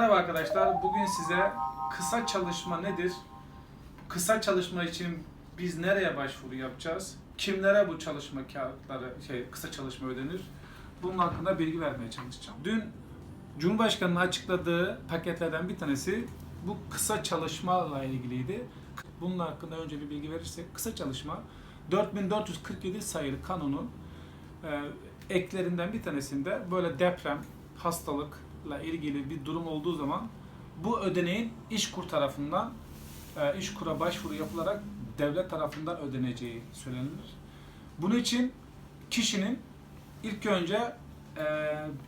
arkadaşlar bugün size kısa çalışma nedir? Kısa çalışma için biz nereye başvuru yapacağız? Kimlere bu çalışma kağıtları, şey kısa çalışma ödenir? Bunun hakkında bilgi vermeye çalışacağım. Dün Cumhurbaşkanı'nın açıkladığı paketlerden bir tanesi bu kısa çalışmayla ilgiliydi. Bunun hakkında önce bir bilgi verirsek kısa çalışma 4447 sayılı kanunun e, eklerinden bir tanesinde böyle deprem, hastalıkla ilgili bir durum olduğu zaman bu ödeneğin İşkur tarafından e, İşkur'a başvuru yapılarak devlet tarafından ödeneceği söylenir. Bunun için kişinin ilk önce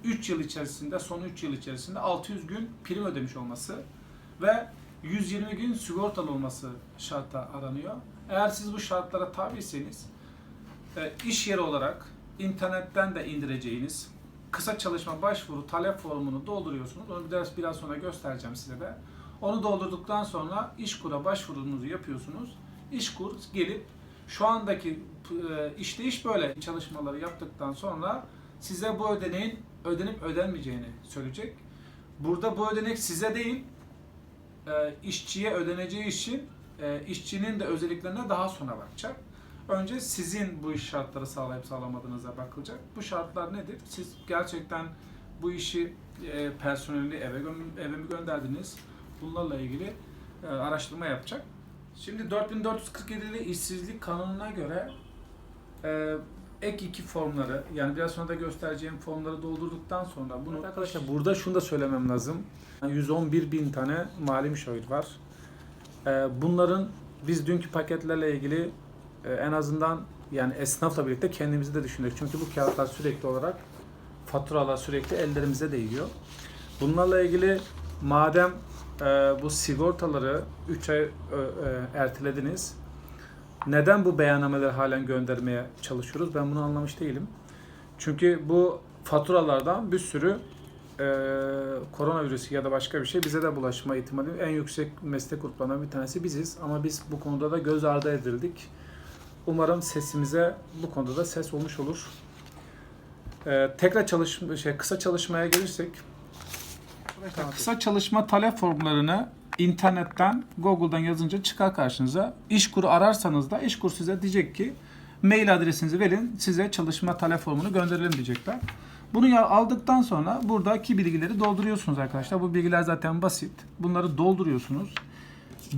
3 yıl içerisinde, son 3 yıl içerisinde 600 gün prim ödemiş olması ve 120 gün sigortalı olması şartta aranıyor. Eğer siz bu şartlara tabiyseniz e, iş yeri olarak internetten de indireceğiniz kısa çalışma başvuru talep formunu dolduruyorsunuz. Onu biraz biraz sonra göstereceğim size de. Onu doldurduktan sonra İşkur'a başvurunuzu yapıyorsunuz. İşkur gelip şu andaki e, işleyiş böyle çalışmaları yaptıktan sonra size bu ödeneğin ödenip ödenmeyeceğini söyleyecek. Burada bu ödenek size değil, e, işçiye ödeneceği için e, işçinin de özelliklerine daha sonra bakacak. Önce sizin bu iş şartları sağlayıp sağlamadığınıza bakılacak. Bu şartlar nedir? Siz gerçekten bu işi e, personeli eve, eve mi gönderdiniz? Bunlarla ilgili e, araştırma yapacak. Şimdi 4447'li işsizlik kanununa göre e, ek iki formları yani biraz sonra da göstereceğim formları doldurduktan sonra bunu arkadaşlar burada şunu da söylemem lazım. 111 bin tane mali müşavir var. E, bunların biz dünkü paketlerle ilgili en azından yani esnafla birlikte kendimizi de düşündük. Çünkü bu kağıtlar sürekli olarak faturalar sürekli ellerimize değiyor. Bunlarla ilgili madem e, bu sigortaları 3 ay e, e, ertelediniz. Neden bu beyannameleri halen göndermeye çalışıyoruz? Ben bunu anlamış değilim. Çünkü bu faturalardan bir sürü e, koronavirüsü ya da başka bir şey bize de bulaşma ihtimali en yüksek meslek gruplarından bir tanesi biziz. Ama biz bu konuda da göz ardı edildik. Umarım sesimize bu konuda da ses olmuş olur. E, tekrar çalışma şey kısa çalışmaya gelirsek kısa çalışma talep formlarını internetten Google'dan yazınca çıkar karşınıza. İşkur'u ararsanız da İşkur size diyecek ki mail adresinizi verin size çalışma talep formunu gönderelim diyecekler. Bunu aldıktan sonra buradaki bilgileri dolduruyorsunuz arkadaşlar. Bu bilgiler zaten basit. Bunları dolduruyorsunuz.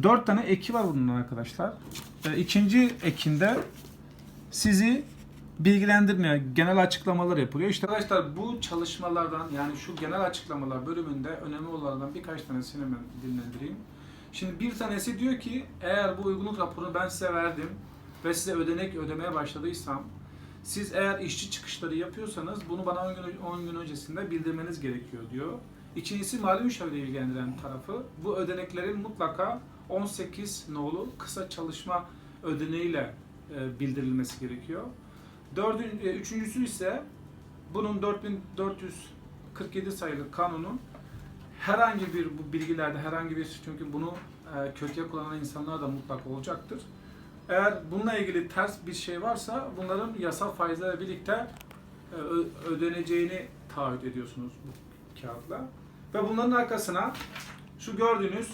Dört tane eki var bunun arkadaşlar. Ee, İkinci ekinde sizi bilgilendirmeye, genel açıklamalar yapılıyor. İşte arkadaşlar bu çalışmalardan yani şu genel açıklamalar bölümünde önemli olanlardan birkaç tanesini ben dinlendireyim. Şimdi bir tanesi diyor ki eğer bu uygunluk raporunu ben size verdim ve size ödenek ödemeye başladıysam siz eğer işçi çıkışları yapıyorsanız bunu bana 10 gün, 10 gün öncesinde bildirmeniz gerekiyor diyor. İkincisi mali müşaviri ilgilendiren tarafı bu ödeneklerin mutlaka 18 nolu kısa çalışma ödeneğiyle e, bildirilmesi gerekiyor. Dördün, e, üçüncüsü ise bunun 4447 sayılı kanunun herhangi bir bu bilgilerde herhangi bir çünkü bunu e, kötüye kullanan insanlar da mutlaka olacaktır. Eğer bununla ilgili ters bir şey varsa bunların yasal faizlerle birlikte ödeneceğini taahhüt ediyorsunuz bu kağıtla. Ve bunların arkasına şu gördüğünüz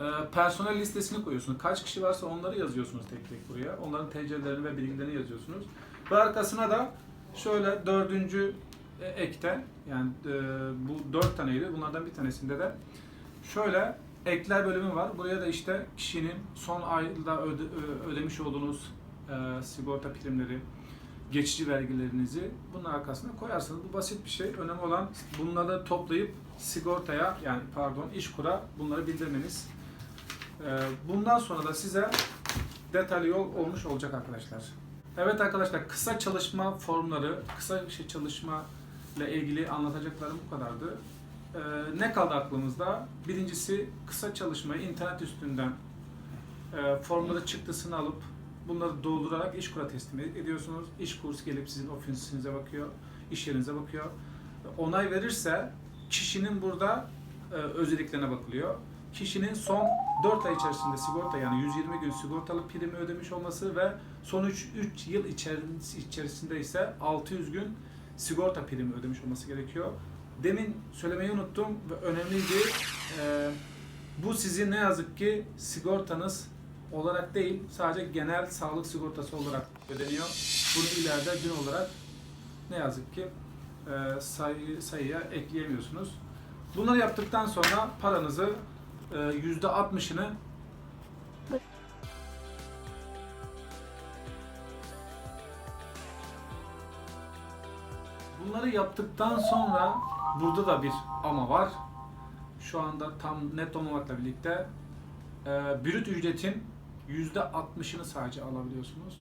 e, personel listesini koyuyorsunuz. Kaç kişi varsa onları yazıyorsunuz tek tek buraya. Onların TC'lerini ve bilgilerini yazıyorsunuz. Ve arkasına da şöyle dördüncü e, ekten yani e, bu dört taneydi. Bunlardan bir tanesinde de şöyle ekler bölümü var. Buraya da işte kişinin son ayda öde- ö- ödemiş olduğunuz e, sigorta primleri, geçici vergilerinizi bunun arkasına koyarsınız. Bu basit bir şey. Önemli olan bunları toplayıp sigortaya yani pardon işkura bunları bildirmeniz. Ee, Bundan sonra da size detaylı yol olmuş olacak arkadaşlar. Evet arkadaşlar kısa çalışma formları, kısa şey çalışma ile ilgili anlatacaklarım bu kadardı. Ee, ne kaldı aklımızda? Birincisi kısa çalışmayı internet üstünden e, formları çıktısını alıp bunları doldurarak İşkur'a teslim ediyorsunuz. İşkur gelip sizin ofisinize bakıyor, iş yerinize bakıyor. Onay verirse kişinin burada e, özelliklerine bakılıyor. Kişinin son 4 ay içerisinde sigorta yani 120 gün sigortalı primi ödemiş olması ve son 3, 3 yıl içeris- içerisinde ise 600 gün sigorta primi ödemiş olması gerekiyor. demin söylemeyi unuttum ve önemliydi. Ee, bu sizin ne yazık ki sigortanız olarak değil, sadece genel sağlık sigortası olarak ödeniyor. Bunu ileride gün olarak ne yazık ki e, sayı, sayıya ekleyemiyorsunuz. Bunları yaptıktan sonra paranızı e, yüzde 60'ını Bunları yaptıktan sonra burada da bir ama var. Şu anda tam net olmamakla birlikte e, brüt ücretin %60'ını sadece alabiliyorsunuz.